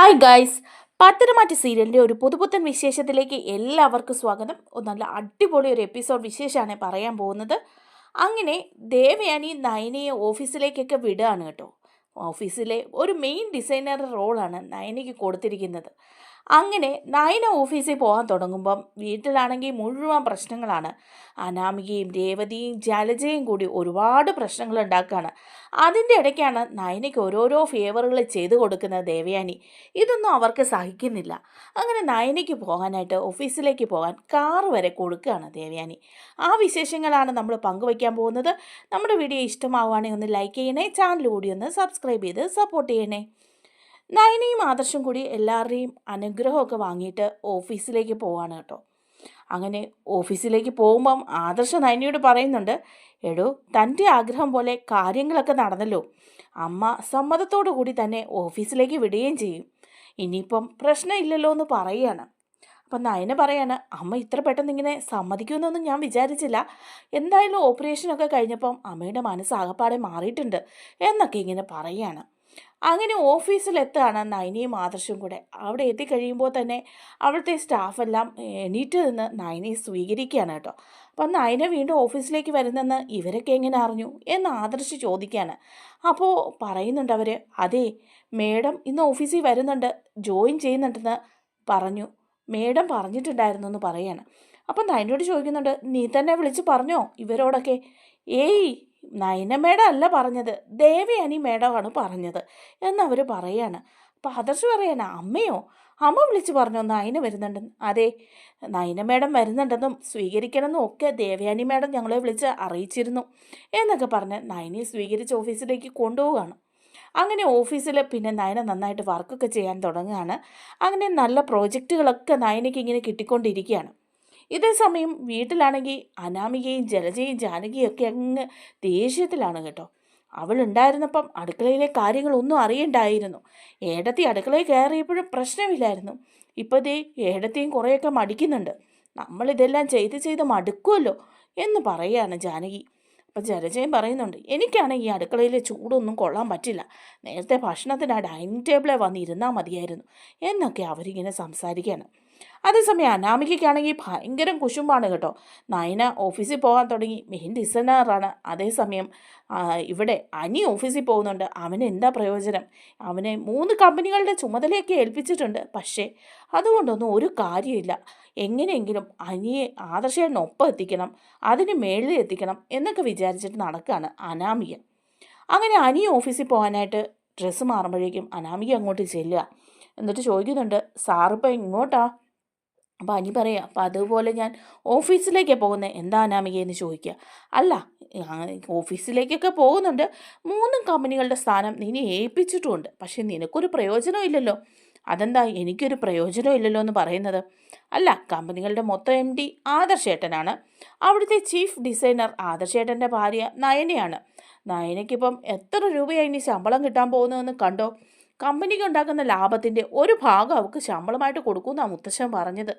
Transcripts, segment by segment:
Hi guys പത്തനംമാറ്റ സീരിയലിന്റെ ഒരു പുതുപുത്തൻ വിശേഷത്തിലേക്ക് എല്ലാവർക്കും സ്വാഗതം. നല്ല അടിപൊളി ഒരു എപ്പിസോഡ് വിശേഷമാണ് പറയാൻ പോകുന്നത്. അങ്ങനെ ദേവയാനി നയനയെ ഓഫീസിലേക്കൊക്കെ വിടുകയാണ് കേട്ടോ. ഓഫീസിലെ ഒരു മെയിൻ ഡിസൈനറുടെ റോളാണ് നയനയ്ക്ക് കൊടുത്തിരിക്കുന്നത്. അങ്ങനെ നയന ഓഫീസിൽ പോകാൻ തുടങ്ങുമ്പം വീട്ടിലാണെങ്കിൽ മുഴുവൻ പ്രശ്നങ്ങളാണ്. അനാമികയും രേവതിയും ജലജയും കൂടി ഒരുപാട് പ്രശ്നങ്ങൾ ഉണ്ടാക്കുകയാണ്. അതിന്റെ ഇടയ്ക്കാണ് നയനയ്ക്ക് ഓരോരോ ഫേവറുകൾ ചെയ്തു കൊടുക്കുന്നത് ദേവയാനി. ഇതൊന്നും അവർക്ക് സഹിക്കുന്നില്ല. അങ്ങനെ നയനയ്ക്ക് പോകാനായിട്ട് ഓഫീസിലേക്ക് പോകാൻ കാർ വരെ കൊടുക്കുകയാണ് ദേവയാനി. ആ വിശേഷങ്ങളാണ് നമ്മൾ പങ്കുവയ്ക്കാൻ പോകുന്നത്. നമ്മുടെ വീഡിയോ ഇഷ്ടമാവുകയാണെങ്കിൽ ഒന്ന് ലൈക്ക് ചെയ്യണേ ചാനൽ കൂടി ഒന്ന് സബ്സ്ക്രൈബ് ചെയ്ത് സപ്പോർട്ട് ചെയ്യണേ. നയനയും ആദർശം കൂടി എല്ലാവരുടെയും അനുഗ്രഹമൊക്കെ വാങ്ങിയിട്ട് ഓഫീസിലേക്ക് പോവാണ് കേട്ടോ. അങ്ങനെ ഓഫീസിലേക്ക് പോകുമ്പം ആദർശ നയനയോട് പറയുന്നുണ്ട് എടോ തന്റെ ആഗ്രഹം പോലെ കാര്യങ്ങളൊക്കെ നടന്നല്ലോ. അമ്മ സമ്മതത്തോടു കൂടി തന്നെ ഓഫീസിലേക്ക് വിടുകയും ചെയ്യും. ഇനിയിപ്പം പ്രശ്നമില്ലല്ലോ എന്ന് പറയുകയാണ്. അപ്പം നയന പറയാണ് അമ്മ ഇത്ര പെട്ടെന്ന് ഇങ്ങനെ സമ്മതിക്കുമെന്നൊന്നും ഞാൻ വിചാരിച്ചില്ല. എന്തായാലും ഓപ്പറേഷനൊക്കെ കഴിഞ്ഞപ്പം അമ്മയുടെ മനസ്സാകപ്പാടെ മാറിയിട്ടുണ്ട് എന്നൊക്കെ ഇങ്ങനെ പറയുകയാണ്. അങ്ങനെ ഓഫീസിലെത്താണ് നയനയും ആദർശവും കൂടെ. അവിടെ എത്തിക്കഴിയുമ്പോൾ തന്നെ അവിടുത്തെ സ്റ്റാഫെല്ലാം എണീറ്റ് നിന്ന് നൈനയെ സ്വീകരിക്കുകയാണ് കേട്ടോ. അപ്പം നയന വീണ്ടും ഓഫീസിലേക്ക് വരുന്നെന്ന് ഇവരൊക്കെ എങ്ങനെ അറിഞ്ഞു എന്ന് ആദർശ് ചോദിക്കുകയാണ്. അപ്പോൾ പറയുന്നുണ്ട് അവർ അതെ മേഡം ഇന്ന് ഓഫീസിൽ വരുന്നുണ്ട് ജോയിൻ ചെയ്യുന്നുണ്ടെന്ന് പറഞ്ഞു. മേഡം പറഞ്ഞിട്ടുണ്ടായിരുന്നു എന്ന് പറയാണ്. അപ്പം നയനോട് ചോദിക്കുന്നുണ്ട് നീ തന്നെ വിളിച്ച് പറഞ്ഞോ ഇവരോടൊക്കെ? ഏയ് നയന മേഡം അല്ല പറഞ്ഞത്. ദേവയാനി മേഡമാണ് പറഞ്ഞത് എന്നവർ പറയാണ്. അപ്പം ആദർശ് പറയാണ് അമ്മയോ? അമ്മ വിളിച്ച് പറഞ്ഞോ നയന വരുന്നുണ്ടെന്ന് അതെ നയന മേഡം വരുന്നുണ്ടെന്നും സ്വീകരിക്കണമെന്നും ഒക്കെ ദേവയാനി മേഡം ഞങ്ങളെ വിളിച്ച് അറിയിച്ചിരുന്നു എന്നൊക്കെ പറഞ്ഞ് നയനെ സ്വീകരിച്ച് ഓഫീസിലേക്ക് കൊണ്ടുപോവുകയാണ്. അങ്ങനെ ഓഫീസിൽ പിന്നെ നയന നന്നായിട്ട് വർക്കൊക്കെ ചെയ്യാൻ തുടങ്ങുകയാണ്. അങ്ങനെ നല്ല പ്രോജക്റ്റുകളൊക്കെ നയനയ്ക്ക് ഇങ്ങനെ കിട്ടിക്കൊണ്ടിരിക്കുകയാണ്. ഇതേ സമയം വീട്ടിലാണെങ്കിൽ അനാമികയും ജലജയും ജാനകിയൊക്കെ അങ്ങ് ദേഷ്യത്തിലാണ് കേട്ടോ. അവൾ ഉണ്ടായിരുന്നപ്പം അടുക്കളയിലെ കാര്യങ്ങളൊന്നും അറിയണ്ടായിരുന്നു. ഏടത്തി അടുക്കളയിൽ കയറിയപ്പോഴും പ്രശ്നമില്ലായിരുന്നു. ഇപ്പോൾ ദേ ഏടത്തെയും കുറേയൊക്കെ മടിക്കുന്നുണ്ട്. നമ്മളിതെല്ലാം ചെയ്ത് ചെയ്ത് മടുക്കുമല്ലോ എന്ന് പറയുകയാണ് ജാനകി. അപ്പം ജലജയും പറയുന്നുണ്ട് എനിക്കാണെങ്കിൽ ഈ അടുക്കളയിലെ ചൂടൊന്നും കൊള്ളാൻ പറ്റില്ല. നേരത്തെ ഭക്ഷണത്തിന് ആ ഡൈനിങ് ടേബിളിൽ വന്നിരുന്നാൽ മതിയായിരുന്നു എന്നൊക്കെ അവരിങ്ങനെ സംസാരിക്കുകയാണ് അതേസമയം അനാമികയ്ക്കാണെങ്കിൽ ഭയങ്കര കുശുമ്പാണ് കേട്ടോ. നയന ഓഫീസിൽ പോകാൻ തുടങ്ങി. മെയിൻ ഡിസൈനറാണ്. അതേസമയം ഇവിടെ അനി ഓഫീസിൽ പോകുന്നുണ്ട്. അവന് എന്താ പ്രയോജനം? അവനെ മൂന്ന് കമ്പനികളുടെ ചുമതലയൊക്കെ ഏൽപ്പിച്ചിട്ടുണ്ട്. പക്ഷേ അതുകൊണ്ടൊന്നും ഒരു കാര്യമില്ല. എങ്ങനെയെങ്കിലും അനിയെ ആദർശേനൊപ്പം എത്തിക്കണം. അതിന് മേളിൽ എത്തിക്കണം എന്നൊക്കെ വിചാരിച്ചിട്ട് നടക്കുകയാണ് അനാമിക. അങ്ങനെ അനി ഓഫീസിൽ പോകാനായിട്ട് ഡ്രസ്സ് മാറുമ്പോഴേക്കും അനാമിക അങ്ങോട്ട് ചെല്ലുക. എന്നിട്ട് ചോദിക്കുന്നുണ്ട് സാറിപ്പോൾ ഇങ്ങോട്ടാ അപ്പോൾ അനി പറയാം അപ്പോൾ അതുപോലെ ഞാൻ ഓഫീസിലേക്കാണ് പോകുന്നത് എന്താ അനാമികയെന്ന് ചോദിക്കുക അല്ല ഓഫീസിലേക്കൊക്കെ പോകുന്നുണ്ട്. മൂന്നും കമ്പനികളുടെ സ്ഥാനം നിന്നെ ഏൽപ്പിച്ചിട്ടുമുണ്ട്. പക്ഷേ നിനക്കൊരു പ്രയോജനം ഇല്ലല്ലോ. അതെന്താ? എനിക്കൊരു പ്രയോജനം ഇല്ലല്ലോ എന്ന് പറയുന്നത്. അല്ല കമ്പനികളുടെ മൊത്തം എം ഡി ആദർശേട്ടനാണ്. അവിടുത്തെ ചീഫ് ഡിസൈനർ ആദർശേട്ടന്റെ ഭാര്യ നയനയാണ്. നയനയ്ക്കിപ്പം എത്ര രൂപയായി ഇനി ശമ്പളം കിട്ടാൻ പോകുന്നതെന്ന് കണ്ടോ? കമ്പനിക്ക് ഉണ്ടാക്കുന്ന ലാഭത്തിന്റെ ഒരു ഭാഗം അവൾക്ക് ശമ്പളമായിട്ട് കൊടുക്കുമെന്നാണ് മുത്തശ്ശൻ പറഞ്ഞത്.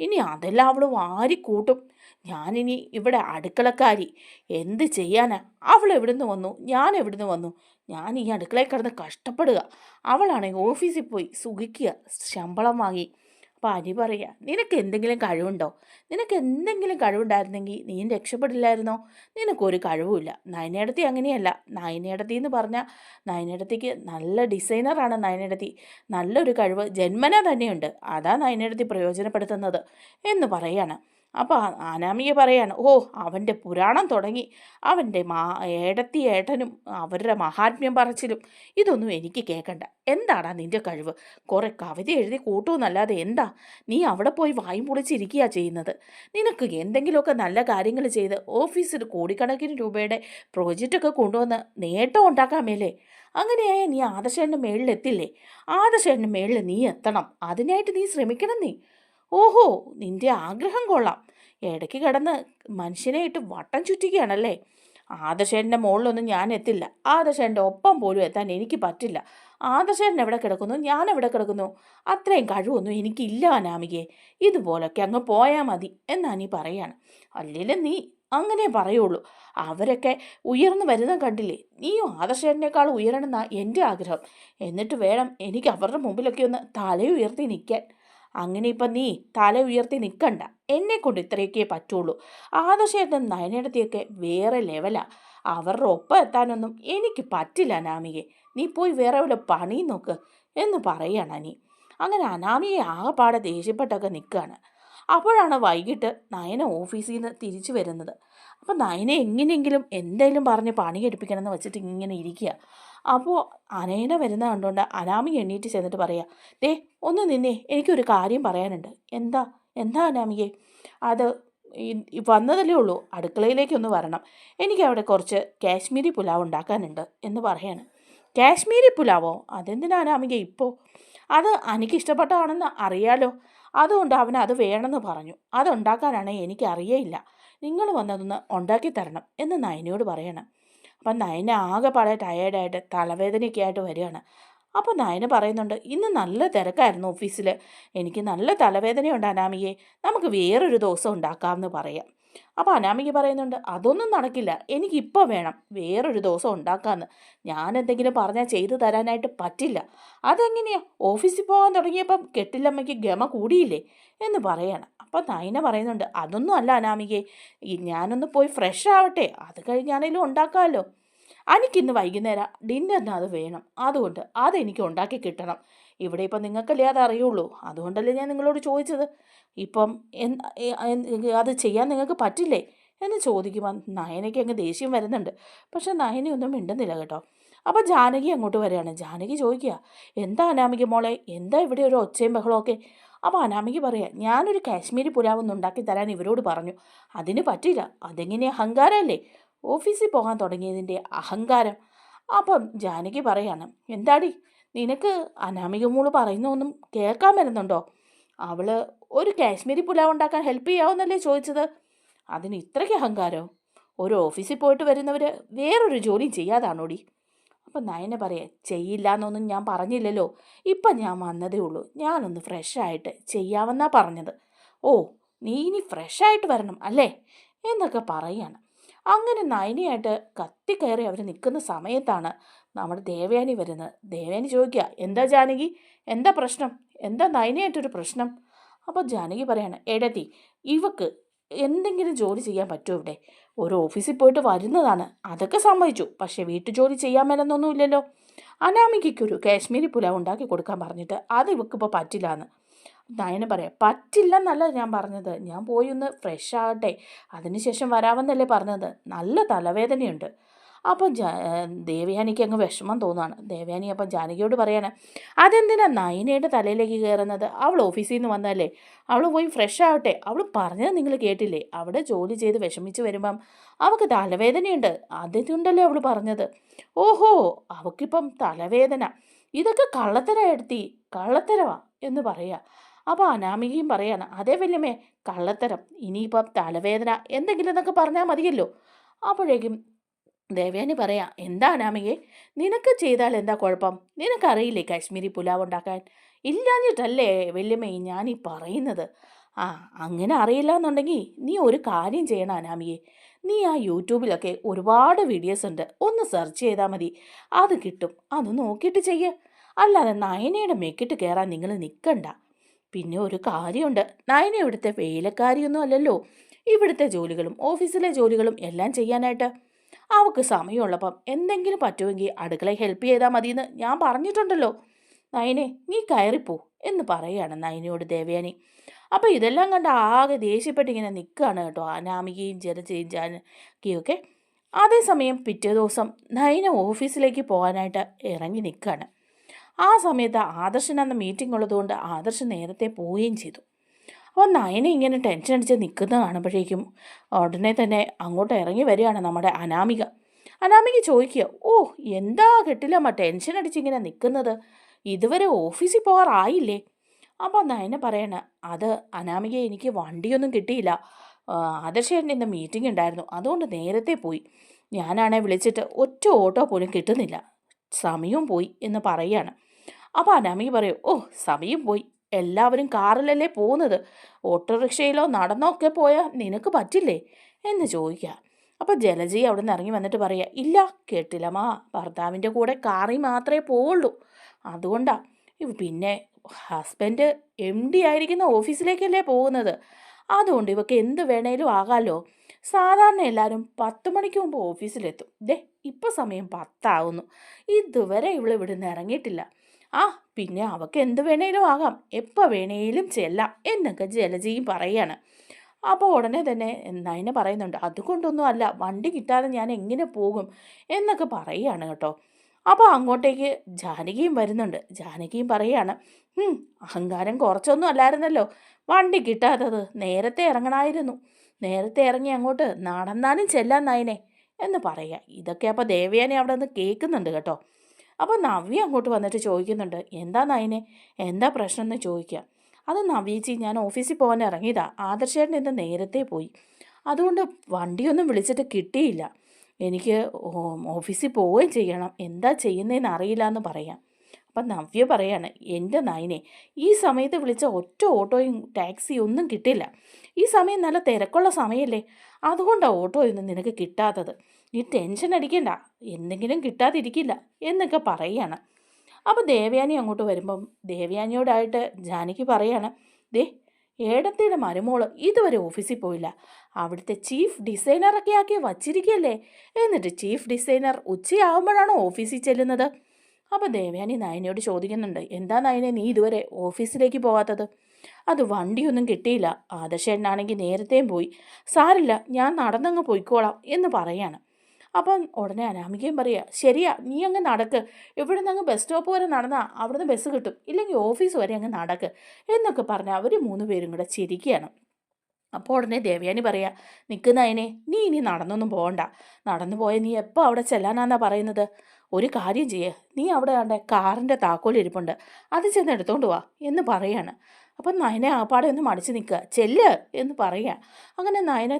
ഇനി അതെല്ലാം അവൾ വാരിക്കൂട്ടും. ഞാനിനി ഇവിടെ അടുക്കളക്കാരി. എന്ത് ചെയ്യാനാ? അവൾ എവിടുന്ന് വന്നു? ഞാൻ എവിടുന്ന് വന്നു? ഞാൻ ഈ അടുക്കളയിൽ കിടന്ന് കഷ്ടപ്പെടുക. അവളാണെങ്കിൽ ഓഫീസിൽ പോയി സുഖിക്കുക. ശമ്പളം വാങ്ങി. അപ്പോൾ പറയാ. നിനക്ക് എന്തെങ്കിലും കഴിവുണ്ടോ? നിനക്ക് എന്തെങ്കിലും കഴിവുണ്ടായിരുന്നെങ്കിൽ നീ രക്ഷപ്പെടില്ലായിരുന്നോ? നിനക്കൊരു കഴിവുമില്ല. നയനേടത്തി അങ്ങനെയല്ല. നയനേടത്തി എന്ന് പറഞ്ഞാൽ നയനേടത്തിക്ക് നല്ല ഡിസൈനറാണ് നയനേടത്തി. നല്ലൊരു കഴിവ് ജന്മന തന്നെയുണ്ട്. അതാ നയനേടത്തി പ്രയോജനപ്പെടുത്തുന്നത് എന്ന് പറയാണ്. അപ്പോൾ അനാമിക പറയാണ് ഓ അവന്റെ പുരാണം തുടങ്ങി. അവന്റെ മാ ഏടത്തി ഏട്ടനും അവരുടെ മഹാത്മ്യം പറച്ചിലും. ഇതൊന്നും എനിക്ക് കേൾക്കണ്ട എന്താടാ നിന്റെ കഴിവ്? കുറേ കവിത എഴുതി കൂട്ടുമെന്നല്ലാതെ എന്താ? നീ അവിടെ പോയി വായും പൊളിച്ചിരിക്കുക ചെയ്യുന്നത്. നിനക്ക് എന്തെങ്കിലുമൊക്കെ നല്ല കാര്യങ്ങൾ ചെയ്ത് ഓഫീസിൽ കോടിക്കണക്കിന് രൂപയുടെ പ്രോജക്റ്റൊക്കെ കൊണ്ടുവന്ന് നേട്ടം ഉണ്ടാക്കാമേലേ? അങ്ങനെയായ നീ ആദർശേന്റെ മേളിലെത്തില്ലേ? ആദർശേന്റെ മേളിൽ നീ എത്തണം. അതിനായിട്ട് നീ ശ്രമിക്കണം നീ. ഓഹോ നിന്റെ ആഗ്രഹം കൊള്ളാം. ഇടയ്ക്ക് കിടന്ന് മനുഷ്യനെ ഇട്ട് വട്ടം ചുറ്റിക്കുകയാണല്ലേ? ആദർശേന്റെ മുകളിലൊന്നും ഞാൻ എത്തില്ല. ആദർശേന്റെ ഒപ്പം പോലും എത്താൻ എനിക്ക് പറ്റില്ല. ആദർശേൻ എവിടെ കിടക്കുന്നു? ഞാൻ എവിടെ കിടക്കുന്നു? അത്രയും കഴിവൊന്നും എനിക്കില്ല അനാമികയെ ഇതുപോലൊക്കെ അങ്ങ് പോയാൽ മതി എന്നാ നീ പറയാണ്. അല്ലെങ്കിലും നീ അങ്ങനെ പറയുള്ളൂ. അവരൊക്കെ ഉയർന്നു വരുന്ന കണ്ടില്ലേ? നീയും ആദർശേനേക്കാൾ ഉയരണമെന്നാണ് എന്റെ ആഗ്രഹം. എന്നിട്ട് വേണം എനിക്ക് അവരുടെ മുമ്പിലൊക്കെ ഒന്ന് തലയുയർത്തി നിൽക്കാൻ. അങ്ങനെ ഇപ്പം നീ തല ഉയർത്തി നിൽക്കണ്ട എന്നെ കൊണ്ട് ഇത്രയൊക്കെ പറ്റുള്ളൂ. ആദർശേട്ടൻ നയനടത്തിയൊക്കെ വേറെ ലെവലാ അവരുടെ ഒപ്പം എത്താനൊന്നും എനിക്ക് പറ്റില്ല അനാമികെ നീ പോയി വേറെ വല്ല പണി നോക്ക് എന്ന് പറയാണ് അനി. അങ്ങനെ അനാമിയെ ആകെപ്പാടെ ദേഷ്യപ്പെട്ടൊക്കെ നിൽക്കുകയാണ് അപ്പോഴാണ് വൈകിട്ട് നയന ഓഫീസിൽ നിന്ന് തിരിച്ചു വരുന്നത്. അപ്പം നയനെ എങ്ങനെയെങ്കിലും എന്തെങ്കിലും പറഞ്ഞ് പണി എടുപ്പിക്കണമെന്ന് വെച്ചിട്ട് ഇങ്ങനെ ഇരിക്കുക. അപ്പോൾ അനേന വരുന്ന കണ്ടുകൊണ്ട് അനാമി എണ്ണീറ്റ് ചെന്നിട്ട് പറയുക ദേ ഒന്ന് നിന്നേ എനിക്കൊരു കാര്യം പറയാനുണ്ട്. എന്താ എന്താ അനാമിയെ? അത് വന്നതല്ലേ ഉള്ളൂ. അടുക്കളയിലേക്കൊന്ന് വരണം. എനിക്കവിടെ കുറച്ച് കാശ്മീരി പുലാവ് ഉണ്ടാക്കാനുണ്ട് എന്ന് പറയാണ്. കാശ്മീരി പുലാവോ? അതെന്തിനാ അനാമിക ഇപ്പോൾ അത് എനിക്ക് ഇഷ്ടപ്പെട്ടതാണെന്ന് അറിയാലോ. അതുകൊണ്ട് അവൻ അത് വേണമെന്ന് പറഞ്ഞു. അതുണ്ടാക്കാനാണ് എനിക്ക് അറിയയില്ല നിങ്ങൾ വന്നതൊന്ന് ഉണ്ടാക്കി തരണം എന്ന് നയനയോട് പറയണം. അപ്പം നയന ആകെ പാടെ ടയേർഡായിട്ട് തലവേദനയൊക്കെ ആയിട്ട് വരികയാണ്. അപ്പോൾ നയന പറയുന്നുണ്ട് ഇന്ന് നല്ല തിരക്കായിരുന്നു ഓഫീസിൽ എനിക്ക് നല്ല തലവേദന അനാമികയെ നമുക്ക് വേറൊരു ദിവസം ഉണ്ടാക്കാമെന്ന് പറയാം. അപ്പോൾ അനാമിക പറയുന്നുണ്ട് അതൊന്നും നടക്കില്ല. എനിക്കിപ്പോൾ വേണം വേറൊരു ദിവസം ഉണ്ടാക്കാമെന്ന് ഞാൻ എന്തെങ്കിലും പറഞ്ഞാൽ ചെയ്തു തരാനായിട്ട് പറ്റില്ല. അതെങ്ങനെയാ? ഓഫീസിൽ പോകാൻ തുടങ്ങിയപ്പം കെട്ടില്ലമ്മയ്ക്ക് ഗമ കൂടിയില്ലേ? എന്ന് പറയണം. അപ്പം നയന പറയുന്നുണ്ട് അതൊന്നും അല്ല അനാമികെ. ഈ ഞാനൊന്ന് പോയി ഫ്രഷ് ആവട്ടെ. അത് കഴിഞ്ഞാണേലും ഉണ്ടാക്കാമല്ലോ എനിക്കിന്ന് വൈകുന്നേരം. ഡിന്നറിന് അത് വേണം. അതുകൊണ്ട് അതെനിക്ക് ഉണ്ടാക്കി കിട്ടണം. ഇവിടെ ഇപ്പം നിങ്ങൾക്കല്ലേ അത് അറിയുള്ളൂ. അതുകൊണ്ടല്ലേ ഞാൻ നിങ്ങളോട് ചോദിച്ചത്. ഇപ്പം അത് ചെയ്യാൻ നിങ്ങൾക്ക് പറ്റില്ലേ? എന്ന് ചോദിക്കുമ്പോൾ നയനയ്ക്ക് അങ്ങ് ദേഷ്യം വരുന്നുണ്ട്. പക്ഷെ നയനയൊന്നും മിണ്ടുന്നില്ല കേട്ടോ. അപ്പോൾ ജാനകി അങ്ങോട്ട് വരികയാണ്. ജാനകി ചോദിക്കുക എന്താ അനാമിക മോളെ? എന്താ ഇവിടെ ഒരു ഒച്ചയും ബഹളമൊക്കെ അപ്പോൾ അനാമിക പറയാ ഞാനൊരു കാശ്മീരി പുലാവ് ഒന്ന് ഉണ്ടാക്കി തരാൻ ഇവരോട് പറഞ്ഞു. അതിന് പറ്റില്ല അതെങ്ങനെ അഹങ്കാരമല്ലേ? ഓഫീസിൽ പോകാൻ തുടങ്ങിയതിന്റെ അഹങ്കാരം. അപ്പം ജാനകി പറയാണ് എന്താടി? നിനക്ക് അനാമിക മോൾ പറയുന്നൊന്നും കേൾക്കാൻ വരുന്നുണ്ടോ? അവൾ ഒരു കാശ്മീരി പുലാവ് ഉണ്ടാക്കാൻ ഹെൽപ്പ് ചെയ്യാവുന്നല്ലേ ചോദിച്ചത്? അതിന് ഇത്രയ്ക്ക് അഹങ്കാരം? ഒരു ഓഫീസിൽ പോയിട്ട് വരുന്നവർ വേറൊരു ജോലിയും ചെയ്യാതാണോടി? അപ്പം നയനെ പറയാം ചെയ്യില്ല എന്നൊന്നും ഞാൻ പറഞ്ഞില്ലല്ലോ. ഇപ്പം ഞാൻ വന്നതേ ഉള്ളൂ. ഞാനൊന്ന് ഫ്രഷായിട്ട് ചെയ്യാമെന്നാ പറഞ്ഞത്. ഓ നീ ഇനി ഫ്രഷായിട്ട് വരണം അല്ലേ? എന്നൊക്കെ പറയാണ്. അങ്ങനെ നയനയായിട്ട് കത്തിക്കയറി അവർ നിൽക്കുന്ന സമയത്താണ് നമ്മുടെ ദേവയാനി വരുന്നത്. ദേവയാനി ചോദിക്കുക എന്താ ജാനകി? എന്താ പ്രശ്നം? എന്താ നയനയായിട്ടൊരു പ്രശ്നം? അപ്പോൾ ജാനകി പറയാണ് എടത്തി ഇവക്ക് എന്തെങ്കിലും ജോലി ചെയ്യാൻ പറ്റുമോ ഇവിടെ? ഒരു ഓഫീസിൽ പോയിട്ട് വരുന്നതാണ്. അതൊക്കെ സമ്മതിച്ചു. പക്ഷേ വീട്ടു ജോലി ചെയ്യാൻ മേലെന്നൊന്നുമില്ലല്ലോ അനാമികയ്ക്കൊരു കാശ്മീരി പുലാവ് ഉണ്ടാക്കി കൊടുക്കാൻ പറഞ്ഞിട്ട് അത് ഇവക്കിപ്പോൾ പറ്റില്ല എന്ന്. നയന പറയാം പറ്റില്ലെന്നല്ല ഞാൻ പറഞ്ഞത്. ഞാൻ പോയി ഒന്ന് ഫ്രഷ് ആകട്ടെ. അതിനുശേഷം വരാമെന്നല്ലേ പറഞ്ഞത്. നല്ല തലവേദനയുണ്ട്. അപ്പം ജാ ദേവയാനിക്ക് അങ്ങ് വിഷമം തോന്നുകയാണ് ദേവയാനി അപ്പം ജാനകിയോട് പറയാണ് അതെന്തിനാ നയനയുടെ തലയിലേക്ക് കയറുന്നത്? അവൾ ഓഫീസിൽ നിന്ന് വന്നല്ലേ അവൾ പോയി ഫ്രഷ് ആവട്ടെ. അവൾ പറഞ്ഞത് നിങ്ങൾ കേട്ടില്ലേ? അവിടെ ജോലി ചെയ്ത് വിഷമിച്ച് വരുമ്പം അവൾക്ക് തലവേദനയുണ്ട്. അതിനുണ്ടല്ലേ അവൾ പറഞ്ഞത്? ഓഹോ അവൾക്കിപ്പം തലവേദന. ഇതൊക്കെ കള്ളത്തര എടുത്തി. കള്ളത്തരവാ എന്ന് പറയുക അപ്പോൾ അനാമികയും പറയാണ് അതേ വല്യമ്മേ കള്ളത്തരം. ഇനിയിപ്പം തലവേദന എന്തെങ്കിലും എന്നൊക്കെ പറഞ്ഞാൽ മതിയല്ലോ. അപ്പോഴേക്കും ദേവയാനി പറയാ എന്താണ് അനാമികെ നിനക്ക് ചെയ്താൽ എന്താ കുഴപ്പം? നിനക്കറിയില്ലേ കാശ്മീരി പുലാവ് ഉണ്ടാക്കാൻ? ഇല്ലാഞ്ഞിട്ടല്ലേ വല്യമ്മേ ഞാനീ പറയുന്നത്? ആ അങ്ങനെ അറിയില്ല എന്നുണ്ടെങ്കിൽ നീ ഒരു കാര്യം ചെയ്യണം അനാമിയെ. നീ ആ യൂട്യൂബിലൊക്കെ ഒരുപാട് വീഡിയോസ് ഉണ്ട്. ഒന്ന് സെർച്ച് ചെയ്താൽ മതി. അത് കിട്ടും. അത് നോക്കിയിട്ട് ചെയ്യ്. അല്ലാതെ നയനയുടെ മെക്കിട്ട് കയറാൻ നിങ്ങൾ നിൽക്കണ്ട പിന്നെ ഒരു കാര്യമുണ്ട്. നയന ഇവിടുത്തെ വേലക്കാരിയൊന്നും അല്ലല്ലോ. ഇവിടുത്തെ ജോലികളും ഓഫീസിലെ ജോലികളും എല്ലാം ചെയ്യാനായിട്ട്. അവൾക്ക് സമയമുള്ളപ്പം എന്തെങ്കിലും പറ്റുമെങ്കിൽ അടുക്കളയിൽ ഹെൽപ്പ് ചെയ്താൽ മതിയെന്ന് ഞാൻ പറഞ്ഞിട്ടുണ്ടല്ലോ. നയനെ നീ കയറിപ്പോ എന്ന് പറയുകയാണ് നയനയോട് ദേവയാനി. അപ്പോൾ ഇതെല്ലാം കണ്ട് ആകെ ദേഷ്യപ്പെട്ട് ഇങ്ങനെ നിൽക്കുകയാണ് കേട്ടോ അനാമികയും ജലജയും ജാനകിയൊക്കെ അതേസമയം പിറ്റേ ദിവസം നയന ഓഫീസിലേക്ക് പോകാനായിട്ട് ഇറങ്ങി നിൽക്കുകയാണ് ആ സമയത്ത് ആദർശൻ അന്ന് മീറ്റിംഗ് ഉള്ളതുകൊണ്ട് ആദർശ് നേരത്തെ പോവുകയും ചെയ്തു. അപ്പോൾ നയന ഇങ്ങനെ ടെൻഷൻ അടിച്ച് നിൽക്കുന്നത് കാണുമ്പോഴേക്കും ഉടനെ തന്നെ അങ്ങോട്ട് ഇറങ്ങി വരികയാണ് നമ്മുടെ അനാമിക. അനാമിക ചോദിക്കുക ഓ എന്താ കിട്ടില്ലമ്മ ടെൻഷൻ അടിച്ചിങ്ങനെ നിൽക്കുന്നത്? ഇതുവരെ ഓഫീസിൽ പോകാറായില്ലേ? അപ്പോൾ നയന പറയണ അത് അനാമിക എനിക്ക് വണ്ടിയൊന്നും കിട്ടിയില്ല. ആദർശേട്ടൻ ഇന്ന് മീറ്റിംഗ് ഉണ്ടായിരുന്നു. അതുകൊണ്ട് നേരത്തെ പോയി. ഞാനാണേ വിളിച്ചിട്ട് ഒറ്റ ഓട്ടോ പോലും കിട്ടുന്നില്ല. സമയവും പോയി എന്ന് പറയുകയാണ്. അപ്പോൾ അനാമിക പറയും ഓ സമയം പോയി. എല്ലാവരും കാറിലല്ലേ പോകുന്നത്? ഓട്ടോറിക്ഷയിലോ നടന്നോ ഒക്കെ പോയാൽ നിനക്ക് പറ്റില്ലേ? എന്ന് ചോദിക്കുക. അപ്പോൾ ജലജി അവിടെ നിന്ന് ഇറങ്ങി വന്നിട്ട് പറയുക ഇല്ല കേട്ടില്ലമ്മാ ഭർത്താവിന്റെ കൂടെ കാറിൽ മാത്രമേ പോവുള്ളൂ. അതുകൊണ്ടാണ് പിന്നെ ഹസ്ബൻഡ് എം ഡി ആയിരിക്കുന്ന ഓഫീസിലേക്കല്ലേ പോകുന്നത്. അതുകൊണ്ട് ഇവക്ക് എന്ത് വേണേലും ആകാമല്ലോ സാധാരണ എല്ലാവരും പത്ത് മണിക്ക് മുമ്പ് ഓഫീസിലെത്തും. ദേ ഇപ്പം സമയം പത്താവുന്നു. ഇതുവരെ ഇവൾ ഇവിടുന്ന് ഇറങ്ങിയിട്ടില്ല. ആ പിന്നെ അവക്ക് എന്ത് വേണേലും ആകാം. എപ്പോൾ വേണേലും ചെല്ലാം എന്നൊക്കെ ജലജയും പറയാണ്. അപ്പോൾ ഉടനെ തന്നെ നയന പറയുന്നുണ്ട് അതുകൊണ്ടൊന്നും അല്ല വണ്ടി കിട്ടാതെ ഞാൻ എങ്ങനെ പോകും? എന്നൊക്കെ പറയുകയാണ് കേട്ടോ. അപ്പോൾ അങ്ങോട്ടേക്ക് ജാനകിയും വരുന്നുണ്ട്. ജാനകിയും പറയാണ് "ഹും, അഹങ്കാരം കുറച്ചൊന്നും അല്ലായിരുന്നല്ലോ വണ്ടി കിട്ടാത്തത് നേരത്തെ ഇറങ്ങണമായിരുന്നു നേരത്തെ ഇറങ്ങി അങ്ങോട്ട് നടന്നാലും ചെല്ലാൻ നയനെ എന്ന് പറയുക ഇതൊക്കെ അപ്പോൾ ദേവയാനി അവിടെ നിന്ന് കേൾക്കുന്നുണ്ട് കേട്ടോ. അപ്പോൾ നവ്യ അങ്ങോട്ട് വന്നിട്ട് ചോദിക്കുന്നുണ്ട് എന്താ നയനെ എന്താ പ്രശ്നം എന്ന് ചോദിക്കുക? അത് നവ്യേച്ചി ഞാൻ ഓഫീസിൽ പോകാൻ ഇറങ്ങിയതാ. ആദർശേട്ടൻ ഇന്ന് നേരത്തെ പോയി. അതുകൊണ്ട് വണ്ടിയൊന്നും വിളിച്ചിട്ട് കിട്ടിയില്ല. എനിക്ക് ഓഫീസിൽ പോവുകയും ചെയ്യണം. എന്താ ചെയ്യുന്നതെന്ന് അറിയില്ല എന്ന് പറയാം. അപ്പം നവ്യ പറയാണ് എന്റെ നയനെ ഈ സമയത്ത് വിളിച്ച ഒറ്റ ഓട്ടോയും ടാക്സിയും ഒന്നും കിട്ടില്ല. ഈ സമയം നല്ല തിരക്കുള്ള സമയമല്ലേ? അതുകൊണ്ടാണ് ഓട്ടോയൊന്നും നിനക്ക് കിട്ടാത്തത്. നീ ടെൻഷൻ അടിക്കണ്ട. എന്തെങ്കിലും കിട്ടാതിരിക്കില്ല എന്നൊക്കെ പറയുകയാണ് അപ്പോൾ ദേവയാനി അങ്ങോട്ട് വരുമ്പം ദേവയാനിയോടായിട്ട് ജാനിക്ക് പറയാണ് ദേ ഏടത്തിയുടെ മരുമോൾ ഇതുവരെ ഓഫീസിൽ പോയില്ല. അവിടുത്തെ ചീഫ് ഡിസൈനറൊക്കെ ആക്കി വച്ചിരിക്കുകയല്ലേ എന്നിട്ട് ചീഫ് ഡിസൈനർ ഉച്ചയാവുമ്പോഴാണ് ഓഫീസിൽ ചെല്ലുന്നത്. അപ്പോൾ ദേവയാനി നയനയോട് ചോദിക്കുന്നുണ്ട് എന്താ നയനെ നീ ഇതുവരെ ഓഫീസിലേക്ക് പോകാത്തത്? അത് വണ്ടിയൊന്നും കിട്ടിയില്ല. ആദർശേട്ടനാണെങ്കിൽ നേരത്തെയും പോയി. സാരില്ല ഞാൻ നടന്നങ്ങ് പോയിക്കോളാം എന്ന് പറയാണ്. അപ്പം ഉടനെ അനാമികയും പറയുക ശരിയാ നീ അങ്ങ് നടക്ക്. ഇവിടെ നിന്ന് അങ്ങ് ബസ് സ്റ്റോപ്പ് വരെ നടന്നാൽ അവിടുന്ന് ബസ് കിട്ടും. ഇല്ലെങ്കിൽ ഓഫീസ് വരെ അങ്ങ് നടക്ക്. എന്നൊക്കെ പറഞ്ഞ് അവർ മൂന്ന് പേരും കൂടെ ചിരിക്കുകയാണ് അപ്പോൾ ഉടനെ ദേവയാനി പറയാ നിൽക്കുന്നതിനെ നീ ഇനി നടന്നൊന്നും പോകണ്ട നടന്നു പോയ നീ എപ്പോൾ അവിടെ ചെല്ലാനാന്നാ പറയുന്നത്? ഒരു കാര്യം ചെയ്യേ. നീ അവിടെ ആണ്ടെ കാറിന്റെ താക്കോൽ ഇരിപ്പുണ്ട് അത് ചെന്ന് എടുത്തോണ്ട് വാ എന്ന് പറയാണ്. അപ്പം നയനെ ആപ്പാടെ ഒന്ന് മടിച്ച് നിൽക്കുക. ചെല്ല് എന്ന് പറയുക. അങ്ങനെ നയനെ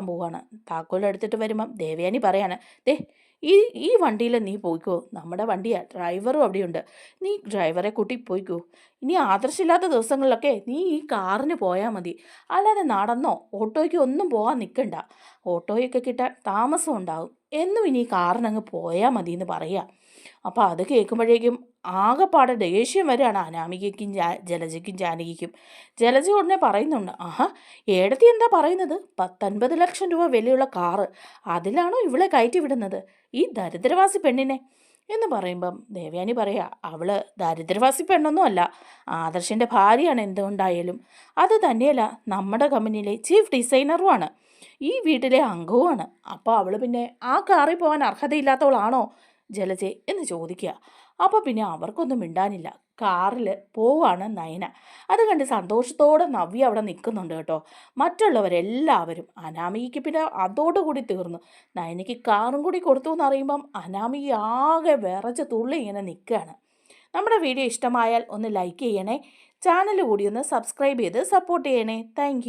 പോവാണ്. താക്കോൽ എടുത്തിട്ട് വരുമ്പം ദേവയാനി പറയാണ് ദേ ഈ ഈ വണ്ടിയിൽ നീ പോയിക്കോ. നമ്മുടെ വണ്ടിയാ. ഡ്രൈവറും അവിടെയുണ്ട്. നീ ഡ്രൈവറെ കൂട്ടി പോയിക്കോ. ഇനി ആദർശമില്ലാത്ത ദിവസങ്ങളിലൊക്കെ നീ ഈ കാറിന് പോയാൽ മതി. അല്ലാതെ നടന്നോ? ഓട്ടോയ്ക്ക് ഒന്നും പോകാൻ നിൽക്കണ്ട. ഓട്ടോയൊക്കെ കിട്ടാൻ താമസം ഉണ്ടാവും എന്നും ഇനി കാറിനങ്ങ് പോയാൽ മതി എന്ന് പറയുക. അപ്പോൾ അത് കേൾക്കുമ്പോഴേക്കും ആകെപ്പാടെ ദേഷ്യം വരെയാണ് അനാമികയ്ക്കും ജാ- ജലജയ്ക്കും ജാനകിക്കും. ജലജ ഉടനെ പറയുന്നുണ്ട് ആഹാ ഏടത്തി എന്താ പറയുന്നത്? പത്തൊൻപത് ലക്ഷം രൂപ വിലയുള്ള കാറ്. അതിലാണോ ഇവളെ കയറ്റി വിടുന്നത്? ഈ ദരിദ്രവാസി പെണ്ണിനെ. എന്ന് പറയുമ്പം ദേവയാനി പറയാ അവൾ ദരിദ്രവാസി പെണ്ണൊന്നും അല്ല. ആദർശിന്റെ ഭാര്യയാണ് എന്തുകൊണ്ടായാലും. അത് തന്നെയല്ല നമ്മുടെ കമ്പനിയിലെ ചീഫ് ഡിസൈനറുമാണ് ഈ വീട്ടിലെ അംഗവുമാണ് അപ്പോൾ അവൾ പിന്നെ ആ കാറിൽ പോകാൻ അർഹതയില്ലാത്തവളാണോ? ജലജെ എന്ന് ചോദിക്കുക. അപ്പോൾ പിന്നെ അവർക്കൊന്നും മിണ്ടാനില്ല. കാറിൽ പോവാണ് നയന. അത് കണ്ട് സന്തോഷത്തോടെ നവ്യ അവിടെ നിൽക്കുന്നുണ്ട് കേട്ടോ. മറ്റുള്ളവരെല്ലാവരും അനാമികയ്ക്ക് പിന്നെ അതോടുകൂടി തീർന്നു. നയനയ്ക്ക് കാറും കൂടി കൊടുത്തു എന്ന് അറിയുമ്പം അനാമിക ആകെ വിറച്ച് തുള്ളി ഇങ്ങനെ നിൽക്കുകയാണ് നമ്മുടെ വീഡിയോ ഇഷ്ടമായാൽ ഒന്ന് ലൈക്ക് ചെയ്യണേ. ചാനൽ കൂടി ഒന്ന് സബ്സ്ക്രൈബ് ചെയ്ത് സപ്പോർട്ട് ചെയ്യണേ. താങ്ക്